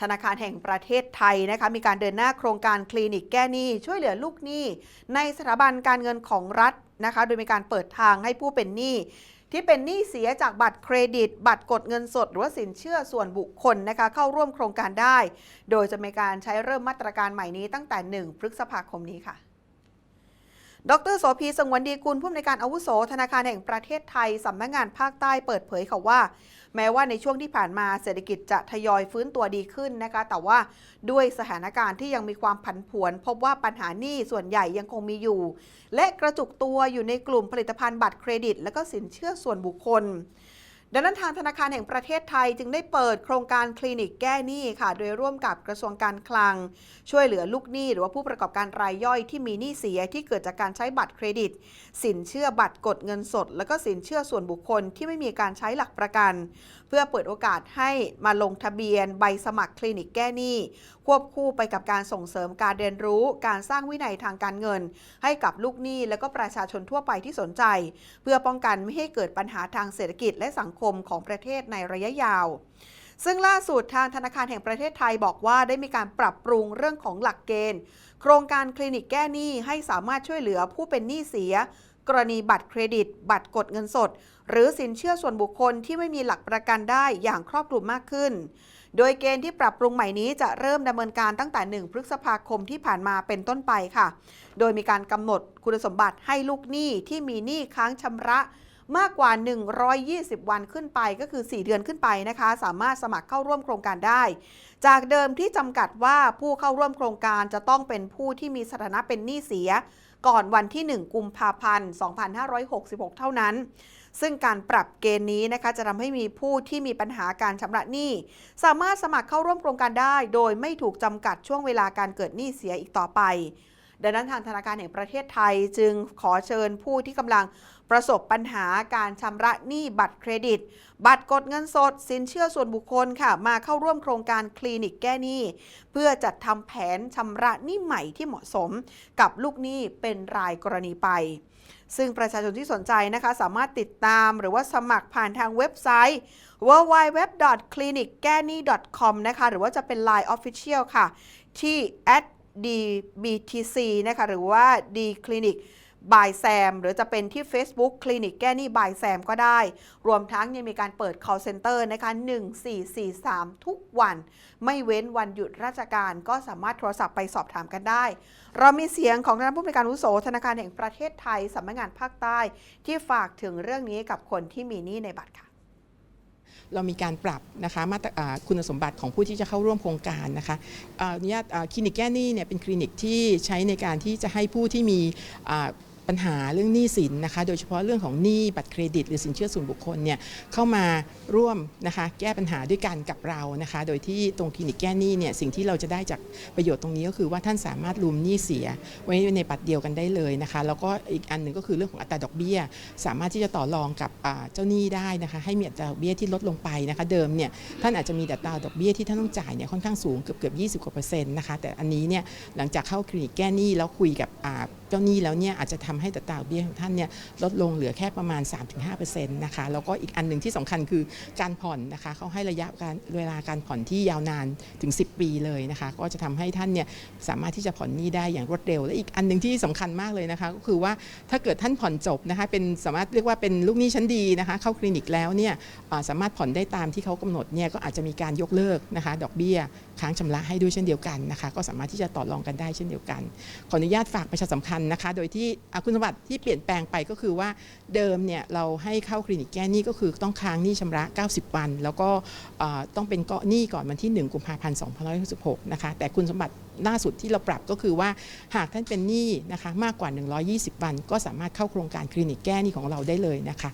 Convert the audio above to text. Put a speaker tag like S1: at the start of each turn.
S1: ธนาคารแห่งประเทศไทยนะคะมีการเดินหน้าโครงการคลินิกแก้หนี้ช่วยเหลือลูกหนี้ ในสถาบันการเงินของรัฐนะคะโดยมีการเปิดทางให้ผู้เป็นหนี้ที่เป็นหนี้เสียจากบัตรเครดิต บัตรกดเงินสด หรือว่าสินเชื่อส่วนบุคคลนะคะเข้าร่วมโครงการได้ โดยจะมีการใช้เริ่มมาตรการใหม่นี้ตั้งแต่ 1 พฤษภาคมนี้ค่ะ ดรโสพีสงวนดีกุลผู้อำนวยการอาวุโสธนาคารแห่งประเทศไทยสำนักงานภาคใต้เปิดเผยค่ะว่า แม้ว่าในช่วงที่ผ่านมาเศรษฐกิจจะทยอยฟื้นตัวดีขึ้นนะคะ แต่ว่าด้วยสถานการณ์ที่ยังมีความผันผวน พบว่าปัญหาหนี้ส่วนใหญ่ยังคงมีอยู่ และกระจุกตัวอยู่ในกลุ่มผลิตภัณฑ์บัตรเครดิต และก็สินเชื่อส่วนบุคคล ดังนั้นทางธนาคารแห่งประเทศไทยจึงได้เปิดโครงการคลินิกแก้หนี้ค่ะ โดยร่วมกับกระทรวงการคลัง ช่วยเหลือลูกหนี้หรือว่าผู้ประกอบการรายย่อยที่มีหนี้เสียที่เกิดจากการใช้บัตรเครดิต สินเชื่อบัตรกดเงินสด และก็สินเชื่อส่วนบุคคลที่ไม่มีการใช้หลักประกัน เพื่อเปิดโอกาสให้มาลงทะเบียนใบสมัครคลินิกแก้หนี้ควบคู่ไปกับการส่งเสริมการเรียนรู้ การสร้างวินัยทางการเงิน ให้กับลูกหนี้และก็ประชาชนทั่วไปที่สนใจ เพื่อป้องกันไม่ให้เกิดปัญหาทางเศรษฐกิจและสังคมมของประเทศในระยะยาว ซึ่งล่าสุดทางธนาคารแห่งประเทศไทยบอกว่าได้มีการปรับปรุงเรื่องของหลักเกณฑ์ โครงการคลินิกแก้หนี้ให้สามารถช่วยเหลือผู้เป็นหนี้เสีย กรณีบัตรเครดิต บัตรกดเงินสด หรือสินเชื่อส่วนบุคคลที่ไม่มีหลักประกันได้อย่างครอบคลุมมากขึ้นโดยเกณฑ์ที่ปรับปรุงใหม่นี้จะเริ่มดำเนินการตั้งแต่ 1 พฤษภาคมที่ผ่านมาเป็นต้นไปค่ะ โดยมีการกำหนดคุณสมบัติให้ลูกหนี้ที่มีหนี้ค้างชำระ มากกว่า 120 วันขึ้นไปก็คือ 4 เดือนขึ้นไปนะคะ สามารถสมัครเข้าร่วมโครงการได้ จากเดิมที่จำกัดว่าผู้เข้าร่วมโครงการจะต้องเป็นผู้ที่มีสถานะเป็นหนี้เสีย ก่อนวันที่ 1 กุมภาพันธ์ 2566 เท่านั้น ซึ่งการปรับเกณฑ์นี้นะคะจะทำให้มีผู้ที่มีปัญหาการชำระหนี้ สามารถสมัครเข้าร่วมโครงการได้ โดยไม่ถูกจำกัดช่วงเวลาการเกิดหนี้เสียอีกต่อไป ดังนั้นทางธนาคารแห่งประเทศไทยจึงขอเชิญผู้ที่กำลังประสบปัญหาการชำระหนี้บัตรเครดิต บัตรกดเงินสด สินเชื่อส่วนบุคคลค่ะ มาเข้าร่วมโครงการคลินิกแก้หนี้ เพื่อจัดทำแผนชำระหนี้ใหม่ที่เหมาะสมกับลูกหนี้เป็นรายกรณีไป ซึ่งประชาชนที่สนใจนะคะ สามารถติดตามหรือว่าสมัครผ่านทางเว็บไซต์ www.clinicgani.com นะคะ หรือว่าจะเป็น Line Official ค่ะ ที่ @dbtc นะคะหรือว่า dclinic บายแซมหรือจะเป็นที่ Facebook คลินิกแก้หนี้บายแซมก็ได้ รวมทั้งยังมีการเปิด call center นะคะ 1443 ทุกวัน ไม่เว้นวันหยุดราชการก็สามารถโทรศัพท์ไปสอบถามกันได้ เรามีเสียงของท่านผู้บริการอุโสธนาคารแห่งประเทศไทยสำนักงานภาคใต้ ที่ฝากถึงเรื่องนี้กับคนที่มีหนี้ในบัตรค่ะ
S2: เรามีการปรับนะคะมาตรคุณสมบัติของผู้ที่จะเข้าร่วมโครงการนะคะอนุญาตอ่คลินิกแก้หนี้เนี่ยเป็นคลินิกที่ใช้ในการที่จะให้ผู้ที่มี ปัญหาเรื่องหนี้สินนะคะ โดยเฉพาะเรื่องของหนี้บัตรเครดิต หรือสินเชื่อส่วนบุคคลเนี่ยเข้ามาร่วมนะคะแก้ปัญหาด้วยกันกับเรานะคะ โดยที่ตรงคลินิกแก้หนี้เนี่ยสิ่งที่เราจะได้จากประโยชน์ตรงนี้ก็คือว่าท่านสามารถรวมหนี้เสีย ไว้ในบัตรเดียวกันได้เลยนะคะ แล้วก็อีกอันหนึ่งก็คือเรื่องของอัตราดอกเบี้ย สามารถที่จะต่อรองกับเจ้าหนี้ได้นะคะให้มีอัตราดอกเบี้ยที่ลดลงไปนะคะ เดิมเนี่ยท่านอาจจะมีอัตราดอกเบี้ยที่ท่านต้องจ่ายเนี่ยค่อนข้างสูงเกือบเกือบ20กว่าเปอร์เซ็นต์นะคะแต่อันนี้เนี่ยหลังจากเข้าคลินิกแก้หนี้แล้วคุยกับเจ้าหนี้แล้วเนี่ยอาจจะทำให้อัตราเบี้ยของท่านเนี่ยลดลงเหลือแค่ประมาณ 3-5%นะคะแล้วก็อีกอันหนึ่งที่สำคัญคือการผ่อนนะคะเขาให้ระยะการเวลาการผ่อนที่ยาวนานถึง 10 ปีเลยนะคะก็จะทำให้ท่านเนี่ยสามารถที่จะผ่อนหนี้ได้อย่างรวดเร็ว และอีกอันหนึ่งที่สำคัญมากเลยนะคะก็คือว่าถ้าเกิดท่านผ่อนจบนะคะเป็นสามารถเรียกว่าเป็นลูกหนี้ชั้นดีนะคะเข้าคลินิกแล้วเนี่ยสามารถผ่อนได้ตามที่เขากำหนดเนี่ยก็อาจจะมีการยกเลิกนะคะดอกเบี้ยค้างชำระให้ด้วยเช่นเดียวกันนะคะก็สามารถที่จะต่อรองกันได้เช่นเดียวกัน ขออนุญาตฝากประชาสัมพันธ์นะคะ โดยที่คุณสมบัติที่เปลี่ยนแปลงไปก็คือว่าเดิมเนี่ยเราให้เข้าคลินิกแก้หนี้ก็คือต้องค้างหนี้ชำระ 90 วัน แล้วก็ต้องเป็นเกาะหนี้ก่อนวันที่ 1 กุมภาพันธ์2566นะคะ แต่คุณสมบัติล่าสุดที่เราปรับก็คือว่าหากท่านเป็นหนี้นะคะมากกว่า 120 วัน ก็สามารถเข้าโครงการคลินิกแก้หนี้ของเราได้เลยนะคะ